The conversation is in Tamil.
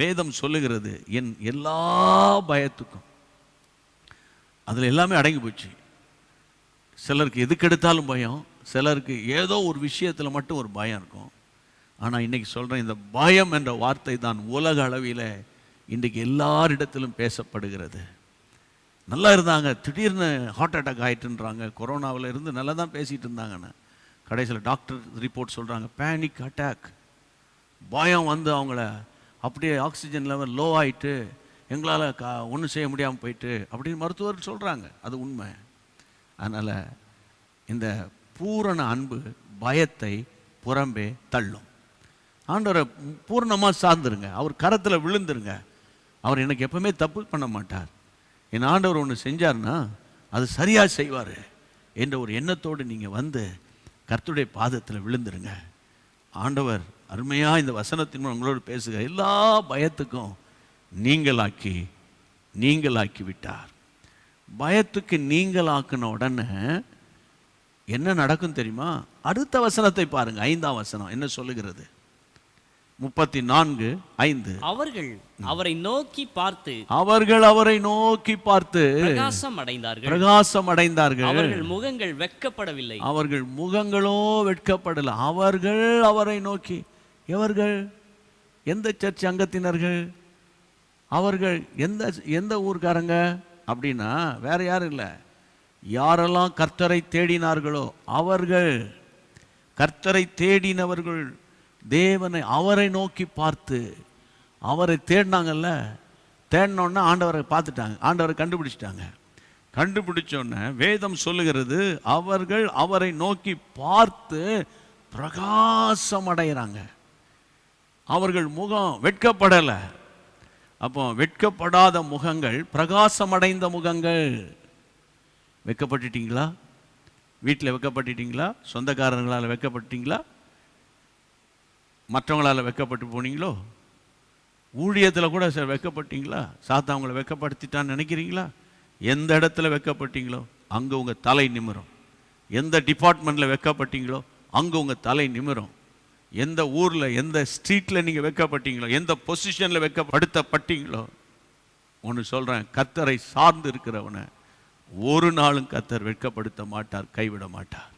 வேதம் சொல்லுகிறது என் எல்லா பயத்துக்கும். அதில் எல்லாமே அடங்கி போச்சு. சிலருக்கு எதுக்கு எடுத்தாலும் பயம் சிலருக்கு ஏதோ ஒரு விஷயத்தில் மட்டும் ஒரு பயம் இருக்கும். ஆனால் இன்னைக்கு சொல்கிறேன் இந்த பயம் என்ற வார்த்தை தான் உலக அளவில் இன்றைக்கு எல்லாரிடத்திலும் பேசப்படுகிறது. நல்லா இருந்தாங்க திடீர்னு ஹார்ட் அட்டாக் ஆயிட்டுன்றாங்க. கொரோனாவில் இருந்து நல்லா தான் பேசிகிட்டு இருந்தாங்கன்னு கடைசியில் டாக்டர் ரிப்போர்ட் சொல்கிறாங்க பேனிக் அட்டாக் பயம் வந்து அவங்கள அப்படியே ஆக்சிஜன் லெவல் லோ ஆகிட்டு எங்களால் கா ஒன்றும் செய்ய முடியாமல் போயிட்டு அப்படின்னு மருத்துவர் சொல்கிறாங்க அது உண்மை. அதனால் இந்த பூரண அன்பு பயத்தை புறம்பே தள்ளும். ஆண்டவரை பூர்ணமாக சார்ந்துருங்க. அவர் கரத்தில் விழுந்துருங்க. அவர் எனக்கு எப்பவுமே தப்பு பண்ண மாட்டார். என் ஆண்டவர் ஒன்று செஞ்சார்னா அது சரியாக செய்வார். என்ற ஒரு எண்ணத்தோடு நீங்கள் வந்து கர்த்துடைய பாதத்தில் விழுந்துருங்க. ஆண்டவர் அருமையாக இந்த வசனத்தின் மூலம் உங்களோடு பேசுக. எல்லா பயத்துக்கும் நீங்களாக்கி நீங்களாக்கி விட்டார் பயத்துக்கு நீங்களாக்குன உடனே என்ன நடக்கும் தெரியுமா? அடுத்த வசனத்தை பாருங்கள் ஐந்தாம் வசனம் என்ன சொல்லுகிறது? முப்பத்தி நான்கு ஐந்து. அவர்கள் அவரை நோக்கி பார்த்து அவர்கள் அவரை நோக்கி பார்த்து பிரகாசம் அடைந்தார்கள். பிரகாசம் அடைந்தார்கள். அவர்கள் முகங்கள் வெட்கப்படவில்லை. அவர்கள் முகங்களோ வெட்கப்படல. அவர்கள் அவரை நோக்கி எவர்கள்? எந்த சர்ச் அங்கத்தினர்கள்? அவர்கள் எந்த எந்த ஊர்க்காரங்க? அப்படின்னா வேற யாரும் இல்லை. யாரெல்லாம் கர்த்தரை தேடினார்களோ அவர்கள் கர்த்தரை தேடினவர்கள் தேவனை அவரை நோக்கி பார்த்து அவரை தேடினாங்கல்ல தேடினோடனே ஆண்டவரை பார்த்துட்டாங்க. ஆண்டவரை கண்டுபிடிச்சிட்டாங்க. கண்டுபிடிச்சோடனே வேதம் சொல்லுகிறது அவர்கள் அவரை நோக்கி பார்த்து பிரகாசம் அடைகிறாங்க அவர்கள் முகம் வெட்கப்படலை. அப்போ வெட்கப்படாத முகங்கள் பிரகாசமடைந்த முகங்கள். வெட்கப்பட்டுட்டீங்களா வீட்டில் வெட்கப்பட்டுட்டீங்களா சொந்தக்காரங்களால் வெட்கப்பட்டீங்களா மற்றவங்களால் வெக்கப்பட்டு போனீங்களோ? ஊழியத்தில் கூட சார் வைக்கப்பட்டீங்களா? சாத்தா அவங்கள வெக்கப்படுத்திட்டான்னு நினைக்கிறீங்களா? எந்த இடத்துல வைக்கப்பட்டீங்களோ அங்கே உங்கள் தலை நிமிரும். எந்த டிபார்ட்மெண்ட்டில் வைக்கப்பட்டீங்களோ அங்கே உங்கள் தலை நிமிரும். எந்த ஊரில் எந்த ஸ்ட்ரீட்டில் நீங்கள் வைக்கப்பட்டீங்களோ எந்த பொசிஷனில் வைக்கப்படுத்தப்பட்டீங்களோ ஒன்று சொல்கிறேன் கத்தரை சார்ந்து இருக்கிறவனை ஒரு நாளும் கத்தர் வெட்கப்படுத்த மாட்டார் கைவிட மாட்டார்.